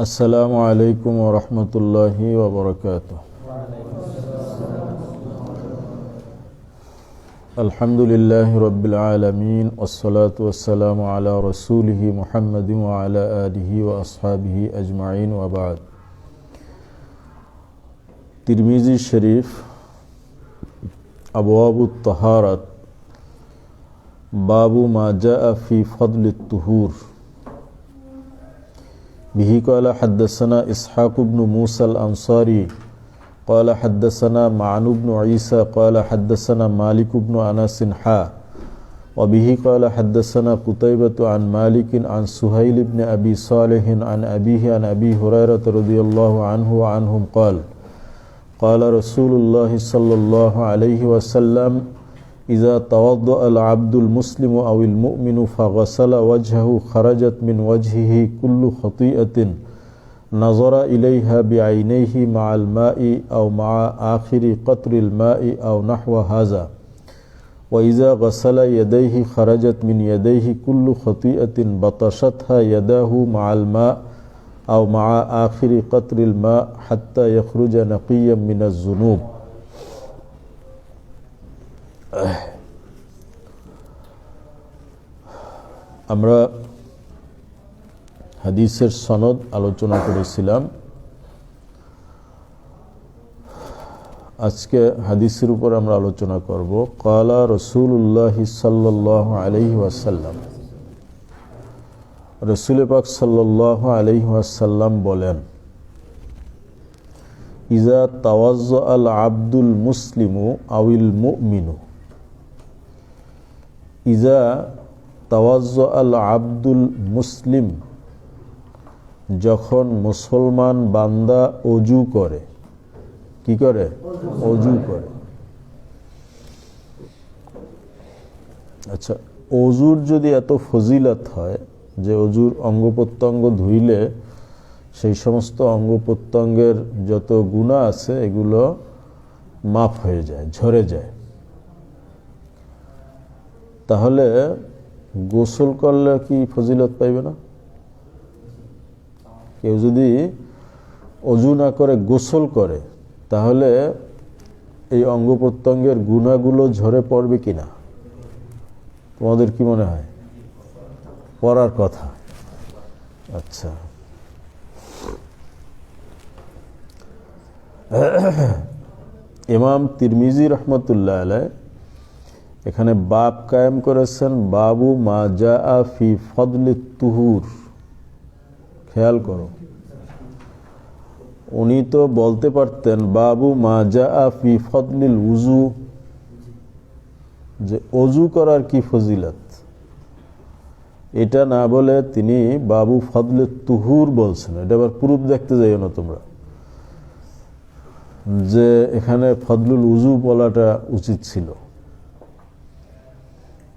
السلام عليكم ورحمة الله وبركاته. الحمد لله رب العالمين والصلاة والسلام على رسوله محمد وعلى آله وأصحابه أجمعين وبعد. ترمذي الشريف أبواب الطهارة باب ما جاء في فضل الطهور. به قال حدثنا إسحاق بن موسى الأنصاري قال حدثنا معن بن عيسى قال حدثنا مالك بن أنس حا وبه قال حدثنا قتيبة عن مالك عن سهيل بن أبي صالح عن أبيه عن أبي هريرة رضي الله عنه وعنهم قال قال رسول الله صلى الله عليه وسلم إذا توضأ العبد المسلم أو المؤمن فغسل وجهه خرجت من وجهه كل خطيئة نظر إليها بعينيه مع الماء أو مع آخر قطر الماء أو نحو هذا. وإذا غسل يديه خرجت من يديه كل خطيئة بطشتها يداه مع الماء أو مع آخر قطر الماء حتى يخرج نقيا من الذنوب. আমরা হাদিসের সনদ আলোচনা করেছিলাম। আজকে হাদিসের উপর আমরা আলোচনা করব। কালা রসুল্লাহ সাল্লাহ আলহি ওয়াসাল্লাম। রসুল পাক সাল্লাহ আলহি ওয়াসাল্লাম বলেন, ইজা তাওয়াজ আল আব্দুল মুসলিমু আউল মুমিনু। ইজা তাওয়াজ আল আব্দুল মুসলিম, যখন মুসলমান বান্দা অজু করে, কি করে? অজু করে। আচ্ছা অজুর যদি এত ফজিলত হয় যে অজুর অঙ্গ প্রত্যঙ্গ ধুইলে, সেই সমস্ত অঙ্গ প্রত্যঙ্গের যত গুণা আছে, এগুলো মাফ হয়ে যায়, ঝরে যায়। তাহলে গোসল করলে কি ফজিলত পাইবে না? কেউ যদি অজু না করে গোসল করে, তাহলে এই অঙ্গ প্রত্যঙ্গের গুণাগুলো ঝরে পড়বে কি না তোমাদের কি মনে হয়? পড়ার কথা। আচ্ছা। ইমাম তিরমিজি রহমতুল্লাহ আলাই এখানে বাপ কায়েম করেছেন, বাবু মা জা ফি ফদলি তুহুর। খেয়াল করো। উনি তো বলতে পারতেন, বাবু মা জা ফি ফদলিল উজু যে অজু করার কি ফজিলত? এটা না বলে তিনি বাবু ফদলে তুহুর বলছেন। এটা আবার প্রুফ দেখতে যাইও না তোমরা। যে এখানে ফদলুল উজু বলাটা উচিত ছিল।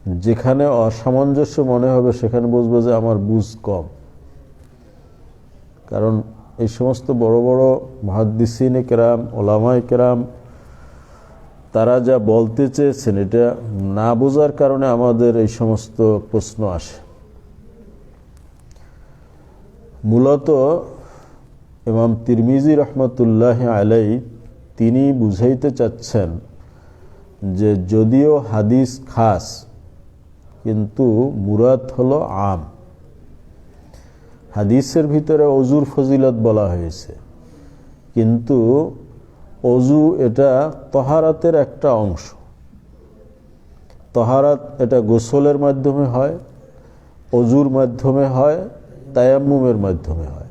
যেখানে অসামঞ্জস্য মনে হবে, সেখানে বুঝবে যে আমার বুঝ কম। কারণ এই সমস্ত বড় বড় মহাদ্দিসিনে কেরাম ওলামাই কেরাম, তারা যা বলতে চেয়েছেন, এটা না বোঝার কারণে আমাদের এই সমস্ত প্রশ্ন আসে। মূলত ইমাম তিরমিজি রহমতুল্লাহ আলাই তিনি বুঝাইতে চাচ্ছেন যে যদিও হাদিস খাস কিন্তু মুরাদ হলো আম। হাদিসের ভিতরে অজুর ফজিলত বলা হয়েছে। কিন্তু অজু এটা তহারাতের একটা অংশ। তহারাত এটা গোসলের মাধ্যমে হয়, অজুর মাধ্যমে হয়, তায়াম্মুমের মাধ্যমে হয়।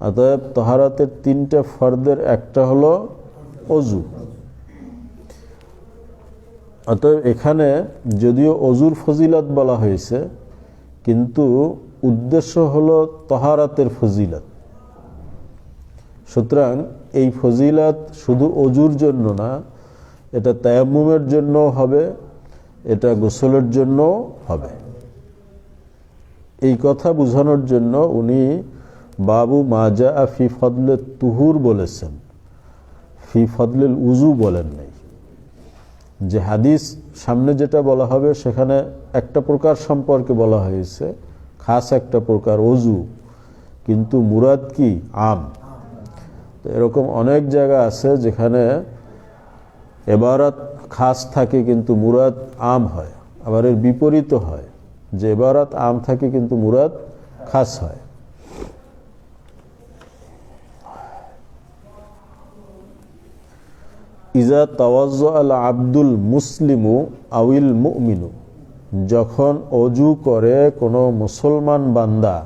অতএব তহারাতের তিনটা ফর্দের একটা হলো অজু। অতএব এখানে যদিও অজুর ফজিলত বলা হয়েছে, কিন্তু উদ্দেশ্য হলো তহারাতের ফজিলত। সুতরাং এই ফজিলত শুধু অজুর জন্য না, এটা তায়াম্মুমের জন্য হবে, এটা গোসলের জন্য হবে। এই কথা বোঝানোর জন্য উনি বাবু মাজা ফি ফদলে তুহুর বলেছেন, ফি ফদলের উজু বলেন নাই। যে হাদিস সামনে যেটা বলা হবে, সেখানে একটা প্রকার সম্পর্কে বলা হয়েছে, খাস একটা প্রকার অজু, কিন্তু মুরাদ কি? আম। এরকম অনেক জায়গা আছে যেখানে এবারাত খাস থাকে কিন্তু মুরাদ আম হয়, আবার এর বিপরীত হয়, যে এবারাত আম থাকে কিন্তু মুরাদ খাস হয়। ইজা তাওয়াজ আল আব্দুল মুসলিমু আউিল মুমিনু, যখন অজু করে কোনো মুসলমান বান্দা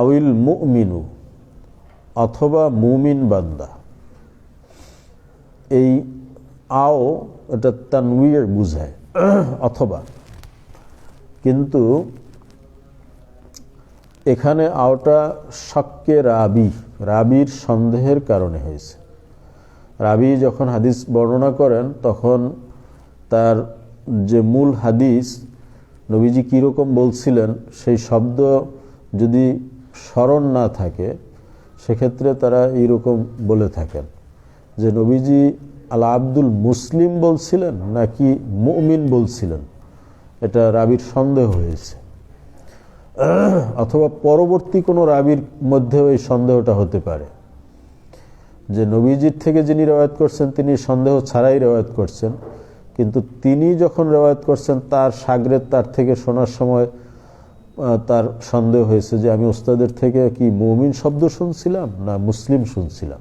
আউিল মুমিনু অথবা মুমিন বান্দা, এই আও এটা তানউয়ের বুঝায়, অথবা। কিন্তু এখানে আওটা শক্কে রাবি, রাবির সন্দেহের কারণে হয়েছে। রাবি যখন হাদিস বর্ণনা করেন, তখন তার যে মূল হাদিস, নবীজি কীরকম বলছিলেন, সেই শব্দ যদি স্মরণ না থাকে, সেক্ষেত্রে তারা এইরকম বলে থাকেন যে নবীজি আলা আব্দুল মুসলিম বলছিলেন নাকি মুমিন বলছিলেন? এটা রাবির সন্দেহ হয়েছে। অথবা পরবর্তী কোনো রাবির মধ্যেও এই সন্দেহটা হতে পারে। যে নবীজির থেকে যিনি রেওয়ায়ত করছেন, তিনি সন্দেহ ছাড়াই রেওয়ায়ত করছেন। কিন্তু তিনি যখন রেওয়ায়ত করছেন, তার সাগরের তার থেকে শোনার সময় তার সন্দেহ হয়েছে যে আমি ওস্তাদের থেকে কি মৌমিন শব্দ শুনছিলাম না মুসলিম শুনছিলাম?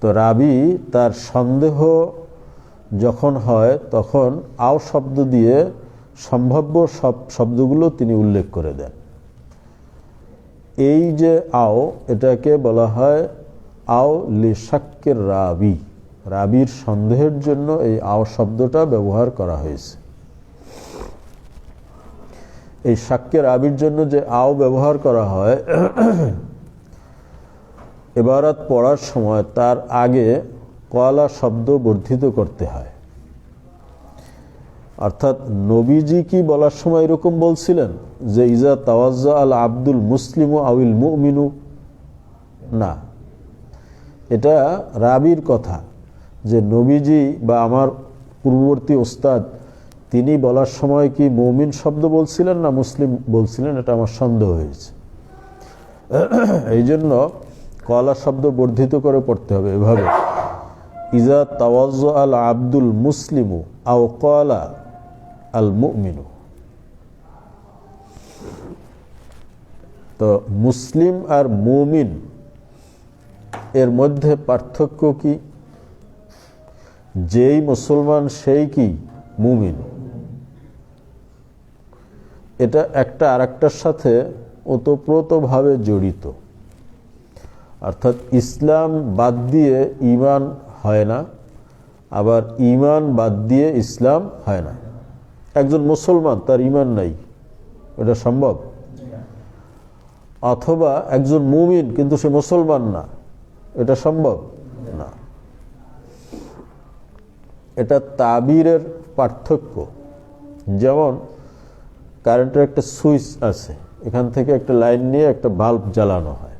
তো রাবি তার সন্দেহ যখন হয়, তখন আও শব্দ দিয়ে সম্ভাব্য সব শব্দগুলো তিনি উল্লেখ করে দেন। এই যে আও, এটাকে বলা হয় আও লিশাক্কের রাবি। রাবির সন্দেহের জন্য এই আও শব্দটা ব্যবহার করা হয়েছে। এই সাক্যের আবির জন্য যে আও ব্যবহার করা হয়, এবারাত পড়ার সময় তার আগে কলা শব্দ বর্ধিত করতে হয়। অর্থাৎ নবীজি কি বলার সময় এরকম বলছিলেন যে, ইজা তাওয়াজ্জা আল আব্দুল মুসলিম আউিল মুমিনু? না। এটা রাবির কথা যে, নবীজি বা আমার পূর্ববর্তী ওস্তাদ, তিনি বলার সময় কি মৌমিন শব্দ বলছিলেন না মুসলিম বলছিলেন? এটা আমার সন্দেহ হয়েছে। এই জন্য কলা শব্দ বর্ধিত করে পড়তে হবে এভাবে। ইজা তাওয়াজ আল আব্দুল মুসলিমু আও কলা আল মুমিনু তো মুসলিম আর মুমিন, এর মধ্যে পার্থক্য কি? যেই মুসলমান সেই কি? মুমিন। এটা একটা আরেকটার সাথে ওতপ্রোতভাবে জড়িত। অর্থাৎ ইসলাম বাদ দিয়ে ইমান হয় না, আবার ইমান বাদ দিয়ে ইসলাম হয় না। একজন মুসলমান, তার ইমান নাই। এটা সম্ভব? অথবা একজন মুমিন, কিন্তু সে মুসলমান না। এটা সম্ভব? না। এটা তাবিরের পার্থক্য। যেমন কারেন্টের একটা সুইচ আছে। এখান থেকে একটা লাইন নিয়ে একটা বাল্ব জ্বালানো হয়।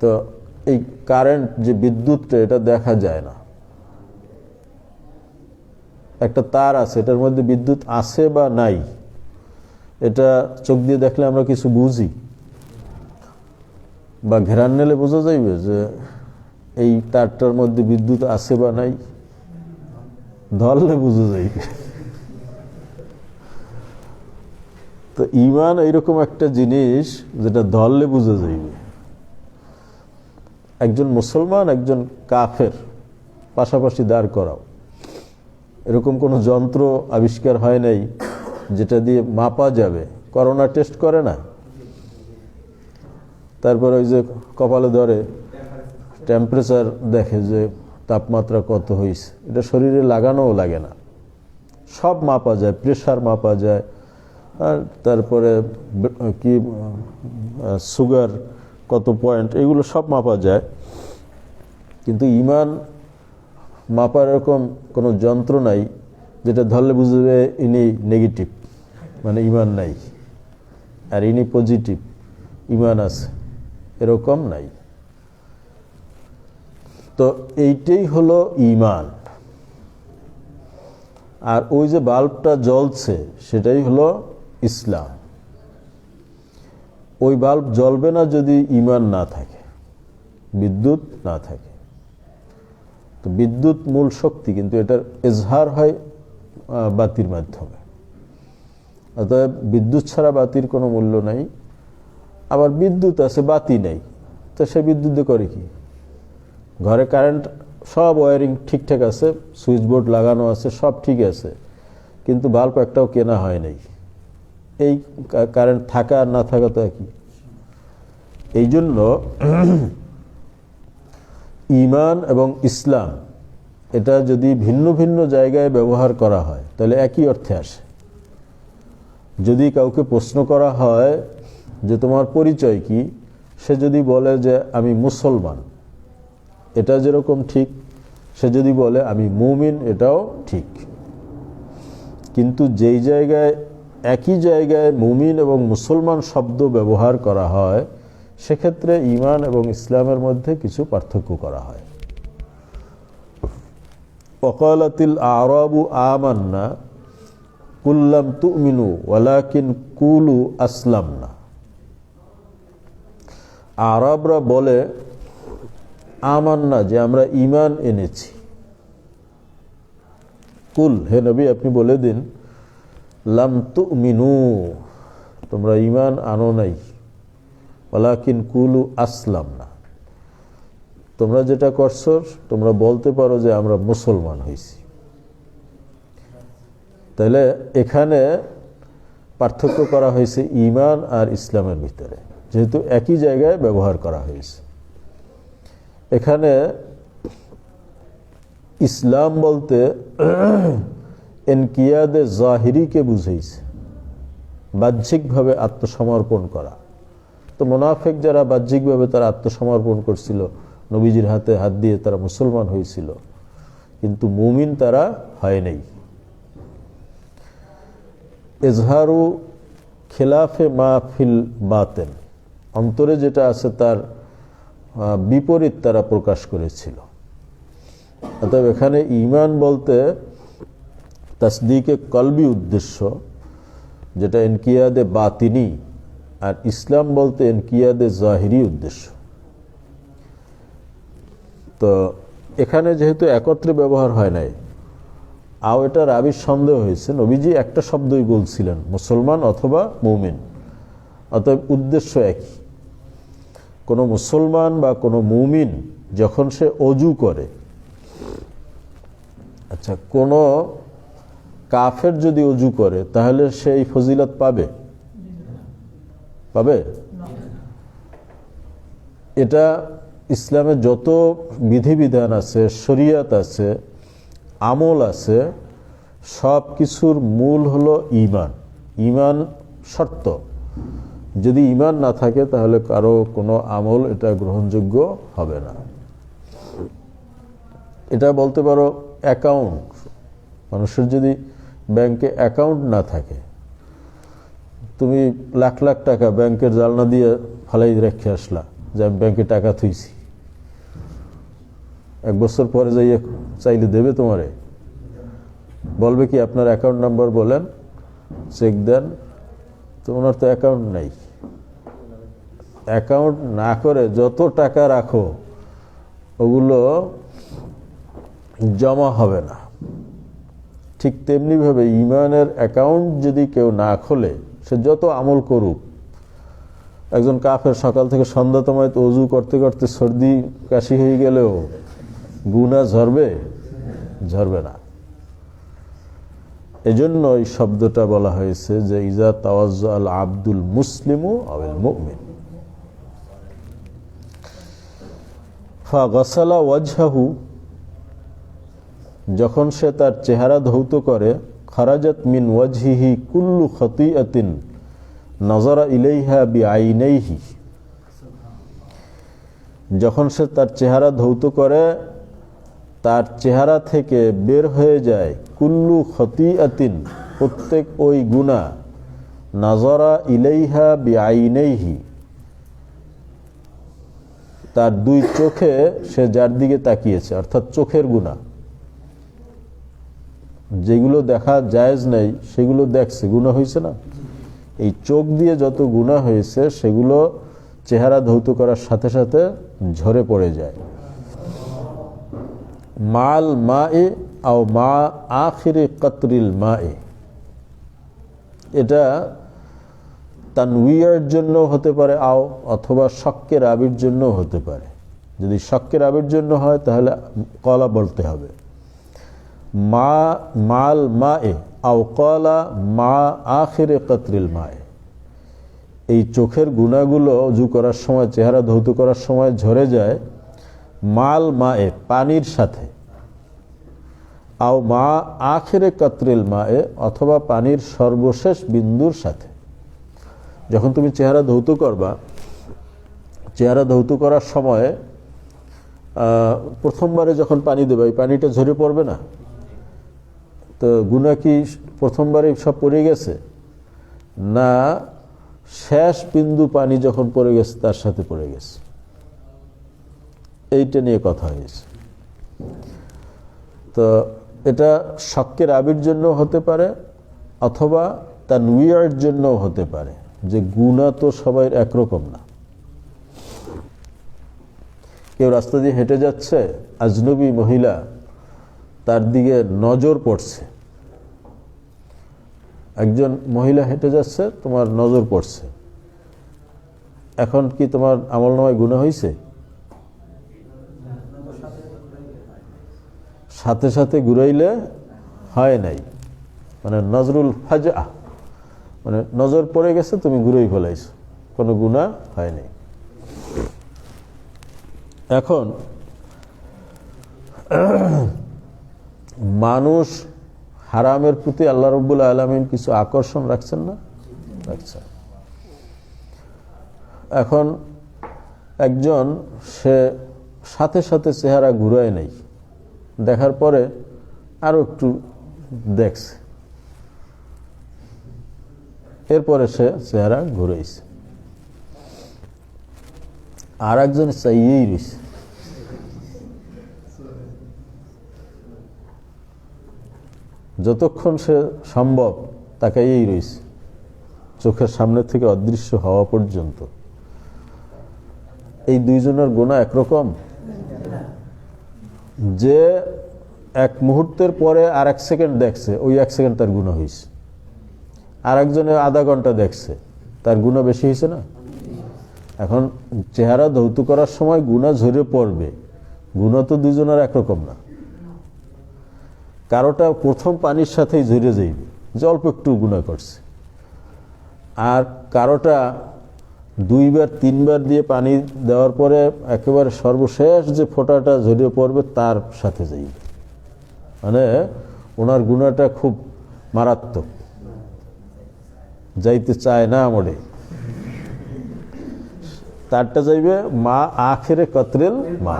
তো এই কারেন্ট যে বিদ্যুৎটা, এটা দেখা যায় না। একটা তার আছে, এটার মধ্যে বিদ্যুৎ আছে বা নাই? এটা চোখ দিয়ে দেখলে আমরা কিছু বুঝি। বা ঘেরান নিলে বোঝা যাইবে যে এই তারটার মধ্যে বিদ্যুৎ আছে বা নাই। ধরলে বোঝা যাইবে। তো ইমান এইরকম একটা জিনিস যেটা ধরলে বোঝা যাইবে। একজন মুসলমান, একজন কাফের পাশাপাশি দাঁড় করাও। এরকম কোনো যন্ত্র আবিষ্কার হয় নাই যেটা দিয়ে মাপা যাবে। করোনা টেস্ট করে না। তারপরে ওই যে কপালে ধরে টেম্পারেচার দেখে যে তাপমাত্রা কত হয়েছে এটা শরীরে লাগানোও লাগে না। সব মাপা যায় প্রেশার মাপা যায়। আর তারপরে কি সুগার কত পয়েন্ট এগুলো সব মাপা যায়। কিন্তু ইমান মাপার এরকম কোনো যন্ত্র নাই, যেটা ধরলে বুঝবে ইনি নেগেটিভ মানে ইমান নাই। আর ইনি পজিটিভ ইমান আছে, এরকম নাই। তো এইটাই হলো ইমান। আর ওই যে বাল্বটা জ্বলছে, সেটাই হলো ইসলাম। ওই বাল্ব জ্বলবে না যদি ইমান না থাকে, বিদ্যুৎ না থাকে। তো বিদ্যুৎ মূল শক্তি, কিন্তু এটার এজহার হয় বাতির মাধ্যমে। অতএব বিদ্যুৎ ছাড়া বাতির কোনো মূল্য নাই। আবার বিদ্যুৎ আছে, বাতি নেই। তো সে বিদ্যুৎ করে কি? ঘরে কারেন্ট, সব ওয়ারিং ঠিকঠাক আছে, সুইচ বোর্ড লাগানো আছে, সব ঠিক আছে। কিন্তু বাল্ব একটাও কেনা হয় নাই। এই কারেন্ট থাকা আর না থাকা তো একই। এই জন্য ইমান এবং ইসলাম, এটা যদি ভিন্ন ভিন্ন জায়গায় ব্যবহার করা হয়, তাহলে একই অর্থে আসে। যদি কাউকে প্রশ্ন করা হয় যে তোমার পরিচয় কি, সে যদি বলে যে আমি মুসলমান, এটা যেরকম ঠিক, সে যদি বলে আমি মুমিন, এটাও ঠিক। কিন্তু যেই জায়গায়, একই জায়গায় মুমিন এবং মুসলমান শব্দ ব্যবহার করা হয় সেক্ষেত্রে ইমান এবং ইসলামের মধ্যে কিছু পার্থক্য করা হয়। ওকালাতিল আরবু আমান্না কুল্লাম তুমিনু ওয়ালাকিন কুলু আসলাম না আরবরা বলে, আমান্না যে আমরা ইমান এনেছি। কুল, হে নবী, আপনি বলে দিন, লাম তুমিনু, তোমরা ইমান আনো নাই। ওয়ালাকিন কুলু আসলাম না তোমরা যেটা করছ, তোমরা বলতে পারো যে আমরা মুসলমান হয়েছি তাহলে এখানে পার্থক্য করা হয়েছে ইমান আর ইসলামের ভিতরে। যেহেতু একই জায়গায় ব্যবহার করা হয়েছে। এখানে ইসলাম বলতে এনকিয়াদে জাহিরিকে বুঝেছে বাহ্যিকভাবে আত্মসমর্পণ করা। তো মোনাফেক যারা বাহ্যিকভাবে তারা আত্মসমর্পণ করছিল, নবীজির হাতে হাত দিয়ে তারা মুসলমান হয়েছিল। কিন্তু মুমিন তারা হয় নাই। এজহারু খেলাফে মাহফিল বাতেন, অন্তরে যেটা আছে তার বিপরীত তারা প্রকাশ করেছিল। অতএব এখানে ইমান বলতে তাসদিকে কলবি উদ্দেশ্য, যেটা এনকিয়াদে বাতিনি আর ইসলাম বলতে এনকিয়াদে জাহিরি উদ্দেশ্য। তো এখানে যেহেতু একত্রে ব্যবহার হয় নাই, আও এটা রাবির সন্দেহ হয়েছে। নবীজি একটা শব্দই বলছিলেন, মুসলমান অথবা মৌমিন। অতএব উদ্দেশ্য একই। কোনো মুসলমান বা কোনো মুমিন যখন সে অজু করে আচ্ছা কোনো কাফের যদি অজু করে, তাহলে সে এই ফজিলত পাবে? পাবে? এটা ইসলামে যত বিধিবিধান আছে শরিয়াত আছে আমল আছে সব কিছুর মূল হলো ইমান ইমান শর্ত। যদি ইমান না থাকে তাহলে কারও কোনো আমল এটা গ্রহণযোগ্য হবে না। এটা বলতে পারো অ্যাকাউন্ট। মানুষের যদি ব্যাংকে অ্যাকাউন্ট না থাকে তুমি লাখ লাখ টাকা ব্যাংকের জালনা দিয়ে ফালাই রেখে আসলা যে আমি ব্যাংকে টাকা থুইছি। এক বছর পরে যাইয়ে চাইলে দেবে তোমারে। বলবে কি, আপনার অ্যাকাউন্ট নাম্বার বলেন চেক দেন। তো ওনার তো অ্যাকাউন্ট নাই। অ্যাকাউন্ট না করে যত টাকা রাখো, ওগুলো জমা হবে না। ঠিক তেমনিভাবে ইমানের অ্যাকাউন্ট যদি কেউ না খোলে সে যত আমল করুক, একজন কাফের সকাল থেকে সন্ধ্যা তোমায় তো অজু করতে করতে সর্দি কাশি হয়ে গেলেও গুণা ঝরবে? ঝরবে না। এজন্য এই শব্দটা বলা হয়েছে যে, ইজা তাওয়াজ আল আব্দুল মুসলিমু আবিল মুমিন। গসালা ওয়াজহাহু, যখন সে তার চেহারা ধৌত করে খারাজাত মিন ওয়াজহিহি কুল্লু খতি খতিআতিন নজরা ইলাইহা বি আইনাইহি যখন সে তার চেহারা ধৌত করে, তার চেহারা থেকে বের হয়ে যায় কুল্লু খতি খতিআতিন, প্রত্যেক ওই গুণা, নজরা ইলাইহা বি আইনাইহি তার দুই চোখে সে যার দিকে তাকিয়েছে, অর্থাৎ চোখের গুণা। যেগুলো দেখা জায়েজ নেই, সেগুলো দেখছে গুণা হয়েছে না? এই চোখ দিয়ে যত গুণা হয়েছে, সেগুলো চেহারা ধৌত করার সাথে সাথে ঝরে পড়ে যায়। মাল মা এ আও মা আখিরে কতরিল মা এ এটা তানউইয়ার জন্য হতে পারে, আও অথবা শক্কের আবির জন্য হতে পারে। যদি শক্কের আবির জন্য হয়, তাহলে কলা বলতে হবে। মা, মাল মা এ আও কলা মা আখিরে কতরিল মা এ এই চোখের গুণাগুলো অজু করার সময়, চেহারা ধৌত করার সময় ঝরে যায় মাল মা এ পানির সাথে। আও মা আখেরে কতরিল মা এ অথবা পানির সর্বশেষ বিন্দুর সাথে। যখন তুমি চেহারা ধৌত করবা, চেহারা ধৌত করার সময় প্রথমবারে যখন পানি দেবে, এই পানিটা ঝরে পড়বে না? তো গুণা কি প্রথমবারে সব পড়ে গেছে? না, শেষ বিন্দু পানি যখন পড়ে গেছে, তার সাথে পড়ে গেছে। এইটা নিয়ে কথা হয়েছে। তো এটা শক্কের আবির জন্য হতে পারে, অথবা তার নুইয়ার জন্য হতে পারে, যে গুণা তো সবাই একরকম না। কেউ রাস্তা দিয়ে হেঁটে যাচ্ছে, আজনবী মহিলা তার দিকে নজর পড়ছে। একজন মহিলা হেঁটে যাচ্ছে, তোমার নজর পড়ছে। এখন কি তোমার আমল নামায় গুণা হয়েছে সাথে সাথে ঘুরাইলে হয় নাই। মানে নজরুল ফাজা মানে নজর পড়ে গেছে, তুমি ঘুরেই ফেলাইছো। কোনো গুণা হয় নাই। এখন মানুষ হারামের প্রতি আল্লাহ রব্বুল আলমিন কিছু আকর্ষণ রাখছেন না? রাখছেন এখন একজন, সে সাথে সাথে চেহারা ঘুরায় নেই। দেখার পরে আরও একটু দেখছে। এরপরে সে চেহারা ঘুরেছে আর একজন চাইয়েই রয়েছে যতক্ষণ সে সম্ভব তাকাইয়েই রয়েছে চোখের সামনে থেকে অদৃশ্য হওয়া পর্যন্ত। এই দুইজনের গোনা একরকম? যে এক মুহূর্তের পরে আর এক সেকেন্ড দেখছে, ওই এক সেকেন্ড তার গুণা হয়েছে আর একজনে আধা ঘণ্টা দেখছে, তার গুণা বেশি হয়েছে না? এখন চেহারা ধৌত করার সময় গুণা ঝরে পড়বে। গুণা তো দুজনের একরকম না। কারোটা প্রথম পানির সাথেই ঝরে যাইবে, যে অল্প একটু গুণা করছে। আর কারোটা দুইবার, তিনবার দিয়ে পানি দেওয়ার পরে একেবারে সর্বশেষ যে ফোঁটাটা ঝরিয়ে পড়বে, তার সাথে যাইবে। মানে ওনার গুণাটা খুব মারাত্মক। যাইতে চায় না আমরে তারটা যাইবে, মা আখেরে কতরেল মা।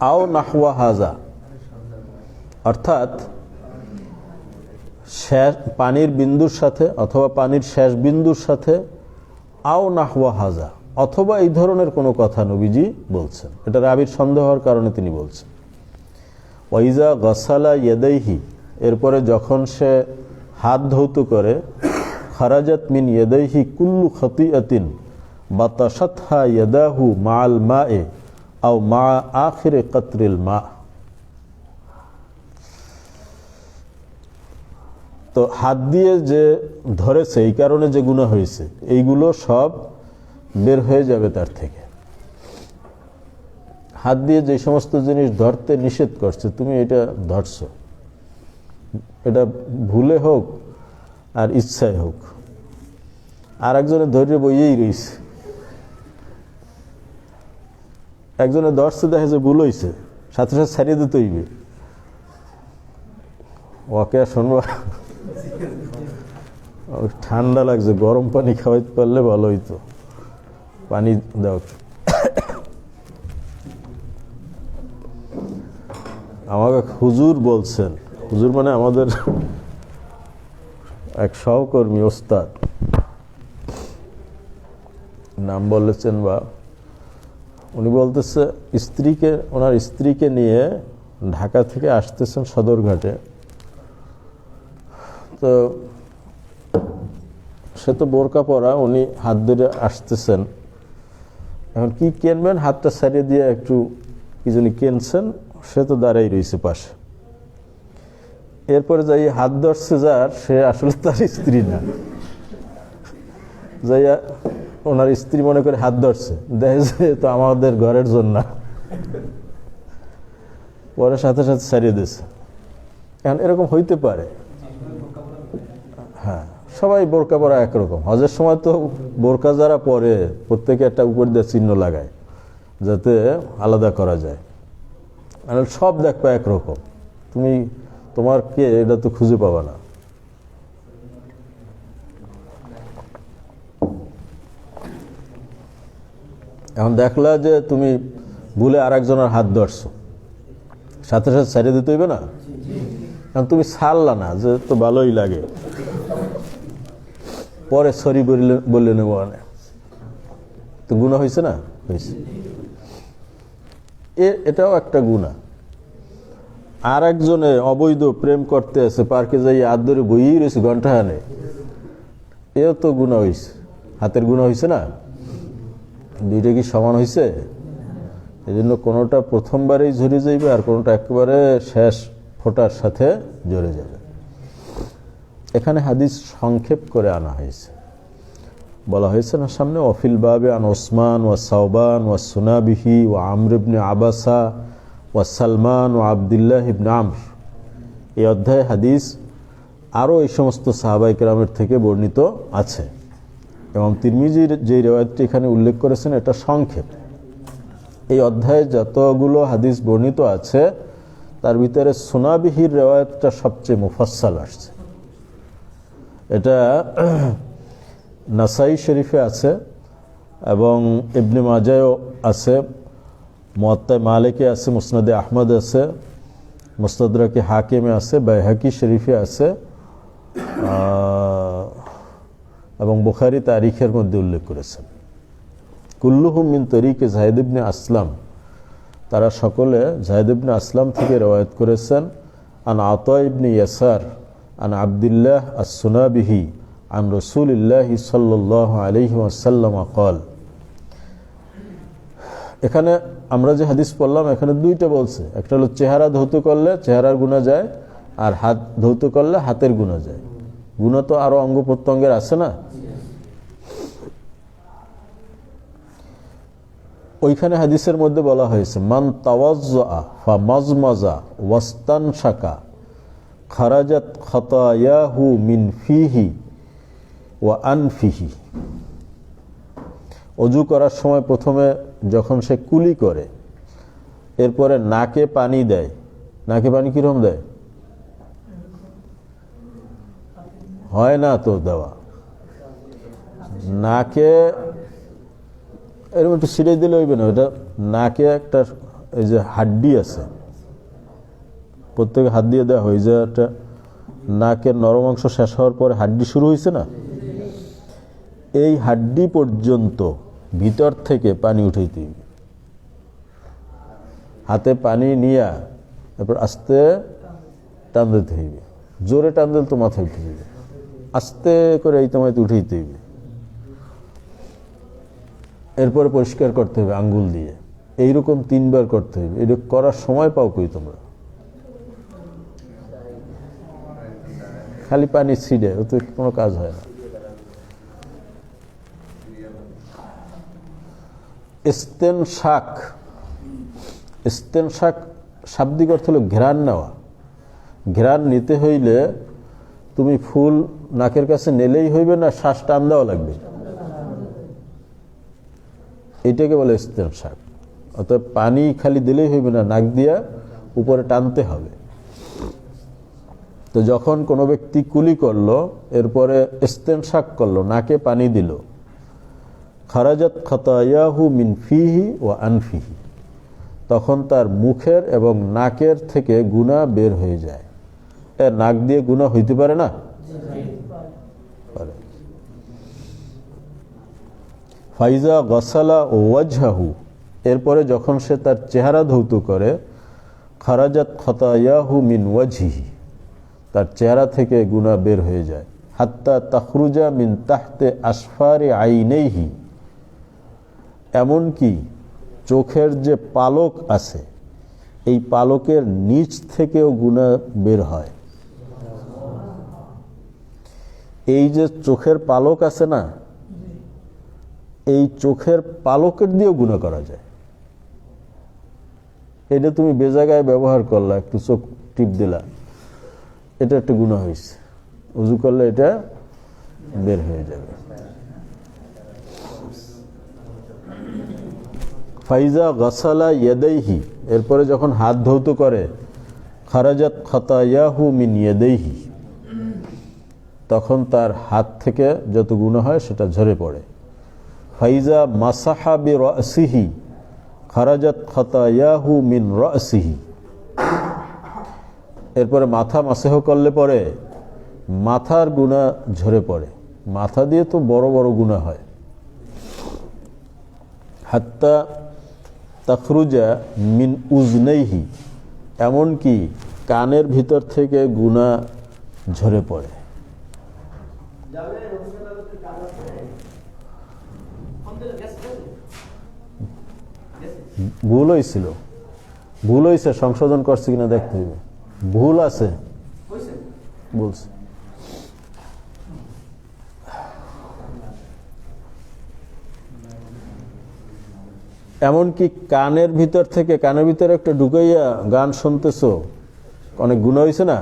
আও নাহওয়া হাজা। অর্থাৎ শেষ পানির বিন্দুর সাথে অথবা পানির শেষ বিন্দুর সাথে আও নাহওয়া হাজা। অথবা এই ধরনের কোনো কথা নবীজি বলছেন। এটা রাবির সন্দেহ হওয়ার কারণে তিনি বলছেন। ওয়াইজা গসালা ইয়েদাইহি। এরপরে যখন সে হাত ধৌত করে, খারাজাত মিন ইয়েদাইহি কুল্লু খতিয়াতিন বাতাসাতহা ইয়েদাহু মাল মা এ আও মা আখিরে কতরিল মা। তো হাত দিয়ে যে ধরেছে, এই কারণে যে গুণা হয়েছে, এইগুলো সব বের হয়ে যাবে তার থেকে। হাত দিয়ে যে সমস্ত জিনিস ধরতে নিষেধ করছে, তুমি এটা ধরছো। এটা ভুলে হোক আর ইচ্ছায় হোক। আর একজনে ধৈর্য বইয়েই রয়েছে একজনে ধরছে দেখে যে ভুল হয়েছে সাথে সাথে ছাড়িয়ে দিতে হইবে। ওকে, শুনব? ঠান্ডা লাগছে, গরম পানি খাওয়াইতে পারলে ভালো হইতো। পানি দাও। আমাকে হুজুর বলছেন। হুজুর মানে আমাদের এক সহকর্মী, ওস্তাদ। নাম বলেছেন বা উনি বলতেছে, স্ত্রীকে, ওনার স্ত্রীকে নিয়ে ঢাকা থেকে আসতেছেন সদরঘাটে। তো সে তো বোরকা পরা, উনি হাত ধরে আসতেছেন। এখন কি কেনবেন? হাতটা সারিয়ে দিয়ে একটু কি জানি কিনছেন, সে তো দাঁড়াই রয়েছে পাশে। এরপরে যাই হাত ধরছে যার, সে আসলে তার স্ত্রী না। যাইয়া ওনার স্ত্রী মনে করে হাত ধরছে। দেখে তো আমাদের ঘরের জন্য। পরে সাথে সাথে ছাড়িয়ে দিয়েছে। এখন এরকম হইতে পারে। হ্যাঁ সবাই বোরকা পরা একরকম। হজের সময় তো বোরকা যারা পরে, প্রত্যেকে একটা উপর দিয়ে চিহ্ন লাগায়, যাতে আলাদা করা যায়। আর সব দেখবা একরকম। তুমি, তোমার কে, এটা তো খুঁজে পাবা না। এখন দেখলা যে তুমি ভুলে আর একজনের হাত ধরছো। সাথে সাথে ছাড়িয়ে দিতে হইবে না? কারণ তুমি ছাড়লা না, যে তো ভালোই লাগে। পরে সরি বললে বললে নেব মানে। তো গুণা হয়েছে না? হয়েছে এ, এটাও একটা গুণা আর একজনে অবৈধ প্রেম করতে আছে, পার্কে যাই হাত ধরে বইয়েই রয়েছে ঘণ্টা হানে এও তো গুণা হয়েছে হাতের গুণা হয়েছে না? দুইটা কি সমান হয়েছে এই জন্য কোনোটা প্রথমবারেই ঝরে যাইবে আর কোনোটা একেবারে শেষ ফোটার সাথে জড়ে যাবে। এখানে হাদিস সংক্ষেপ করে আনা হয়েছে। বলা হয়েছে না সামনে অফিল বাবে আন ওসমান ওয়া সাউবান ওয়া সুনাবিহি ওয়া আমরিবনে আবাসা ওয়া সালমান ও আবদুল্লাহ ইবনে আমর। এই অধ্যায়ে হাদিস আরও এই সমস্ত সাহাবাই কেরামের থেকে বর্ণিত আছে। এবং তিরমিজির যে রেওয়ায়তটি এখানে উল্লেখ করেছেন, এটা সংক্ষেপ। এই অধ্যায়ে যতগুলো হাদিস বর্ণিত আছে, তার ভিতরে সোনাবিহির রেওয়ায়তটা সবচেয়ে মুফাসাল আসছে। এটা নাসাই শরীফে আছে এবং ইবনে মাজায়ও আছে মোয়াত্তায় মালিকে আছে, মুসনাদে আহমদ আছে, মুস্তাদরাকে হাকিমে আছে, বাইহাকি শরীফে আছে এবং বুখারি তারিখের মধ্যে উল্লেখ করেছেন। কুল্লুহুম মিন তরিকে জাহিদিবনে আসলাম। তারা সকলে জাহিদিবনে আসলাম থেকে রওয়ায়ত করেছেন, আন আতা ইবনে ইয়াসার, আন আবদুল্লাহ আসুনাবিহি আন রসুলিল্লাহ সাল্লাহ আলহি আসাল্লাম কল এখানে আমরা যে হাদিস পড়লাম, এখানে দুইটা বলছে। একটা হলো চেহারা ধৌত করলে চেহারার গুণা যায়, আর হাত ধৌত করলে হাতের গুণা যায়। গুণা তো আরও অঙ্গ প্রত্যঙ্গের আছে না? ওইখানে হাদিসের মধ্যে বলা হয়েছে, মান তাওয়াজ্জা ফা মাজমাজা ওয়াস্তান শাকা খারাজাত খতায়াহু মিন ফিহি ওয়া আনফিহি। অজু করার সময় প্রথমে যখন সে কুলি করে, এরপরে নাকে পানি দেয়। নাকে পানি কিরম দেয়? হয় না তো দেওয়া। নাকে এরকম একটু ছিঁড়ে দিলে হইবে না, ওইটা নাকে একটা এই যে হাড্ডি আছে, প্রত্যেকে হাত দিয়ে দেওয়া হয়ে যায় একটা নাকের নরম অংশ শেষ হওয়ার পরে হাড্ডি শুরু হয়েছে না? এই হাড্ডি পর্যন্ত ভিতর থেকে পানি উঠাইতে হইবে। হাতে পানি নিয়া তারপর আস্তে টান দিতে হইবে। জোরে টান দিলে তো মাথায় উঠে যাবে। আস্তে করে এই তোমায় উঠাইতে হইবে। এরপরে পরিষ্কার করতে হবে আঙ্গুল দিয়ে। এইরকম তিনবার করতে হবে। এরকম করার সময় পাও কই তোমরা? খালি পানি ছিঁড়ে ওতে কোনো কাজ হয় না। ইস্তেন শাক। ইস্তেন শাক শাব্দিক অর্থ হলো ঘ্রাণ নেওয়া। ঘ্রাণ নিতে হইলে তুমি ফুল নাকের কাছে নেলেই হইবে না, শ্বাস টান দেওয়া লাগবে। এটাকে বলে ইস্তেন শাক অর্থাৎ পানি খালি দিলেই হইবে না, নাক দিয়া উপরে টানতে হবে। তো যখন কোনো ব্যক্তি কুলি করল, এরপরে ইস্তেন শাক করল, নাকে পানি দিল। খারাজাত খতায়াহু মিন ফিহি ও আনফিহি। তখন তার মুখের এবং নাকের থেকে গুণা বের হয়ে যায়। এ নাক দিয়ে গুণা হইতে পারে না? ফাইজা গসালা ওয়াজহাহু। এরপরে যখন সে তার চেহারা ধৌত করে, খারাজাত খতায়াহু মিন ওয়াজহিহি। তার চেহারা থেকে গুণা বের হয়ে যায়। হাত্তা তাখরুজা মিন তাহতে আসফারে আইনেহি এমনকি চোখের যে পালক আছে, এই পালকের নিচ থেকেও গুণা বের হয়। এই যে চোখের পালক আছে না এই চোখের পালকের দিয়েও গুণা করা যায়। এটা তুমি বেজাগায় ব্যবহার করলা, একটু চোখ টিপ দিলা, এটা একটা গুণা হয়েছে উজু করলে এটা বের হয়ে যাবে। ফাইজা গসালা ইয়েদাইহি, এরপরে যখন হাত ধৌত করে, খারাজাত খতায়াহু মিন ইয়েদাইহি, তখন তার হাত থেকে যত গুণা হয় সেটা ঝরে পড়ে। ফাইজা মাসাহা বি রসিহি খারাজাত খতায়াহু মিন রসিহি। এরপরে মাথা মাসেহ করলে পরে মাথার গুণা ঝরে পড়ে। মাথা দিয়ে তো বড় বড় গুণা হয়। হাত্তা তাখরুজা মিন উজনেহি এমনকি কানের ভিতর থেকে গুণা ঝরে পড়ে। ভুল হয়েছিল। ভুল হয়েছে, সংশোধন করছে কিনা দেখতে হবে। ভুল আছে। বলছে। এমনকি কানের ভিতর থেকে, কানের ভিতরে একটা ঢুকাইয়া গান শুনতেছো, অনেক গুণ হয়েছে না?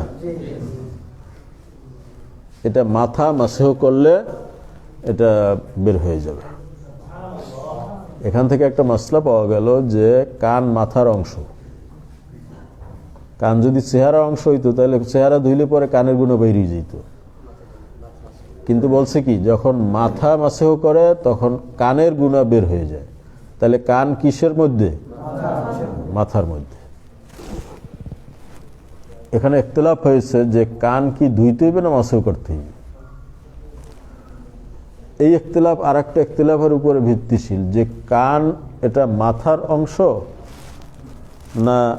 এটা মাথা মাসেহ করলে এটা বের হয়ে যাবে। এখান থেকে একটা মশলা পাওয়া গেল যে কান মাথার অংশ। কান যদি চেহারা অংশ হইতো, তাহলে চেহারা ধুইলে পরে কানের গুণ বেরিয়ে যেত। কিন্তু বলছে কি, যখন মাথা মাসেহ করে, তখন কানের গুণা বের হয়ে যায়। তাহলে কান কিসের মধ্যে? মাথার মধ্যে। এখানে একতলাপ হয়েছে যে কান কি ধুইতে হইবে না মাসেও করতে হইবে? এই একতলাপ আর একটা একতলাফের উপরে ভিত্তিশীল। যে কান এটা মাথার অংশ না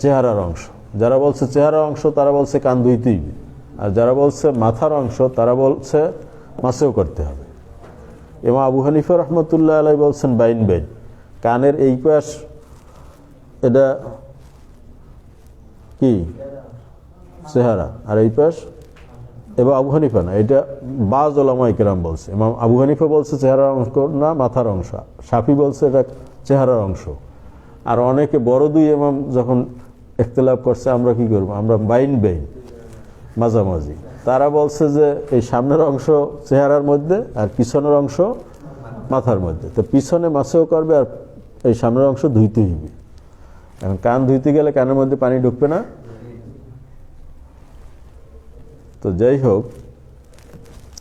চেহারার অংশ? যারা বলছে চেহারার অংশ, তারা বলছে কান ধুইতেই হবে। আর যারা বলছে মাথার অংশ, তারা বলছে মাসেও করতে হবে। এবং আবু হানিফা রহমতুল্লাহ আলাই বলছেন, বাইন বাইন। কানের এই পাশ, এটা কি? চেহারা। আর এই পাশ? এবার আবু হানিফা না, এটা বাজ ওলামা ইকরাম বলছে। এবং আবু হানিফা বলছে চেহারার অংশ না, মাথার অংশ। সাফি বলছে এটা চেহারার অংশ। আর অনেকে বড় দুই এমাম যখন একতলাপ করছে, আমরা কি করব? আমরা বাইন বাইন, মাঝামাঝি। তারা বলছে যে এই সামনের অংশ চেহারার মধ্যে আর পিছনের অংশ মাথার মধ্যে। তো পিছনে মাছেও করবে আর এই সামনের অংশ ধুইতে হইবে। এখন কান ধুইতে গেলে কানের মধ্যে পানি ঢুকবে না। তো যাই হোক,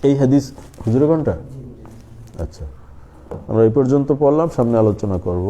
এই হাদিস খুচরো কোনটা? আচ্ছা আমরা এই পর্যন্ত পড়লাম, সামনে আলোচনা করব।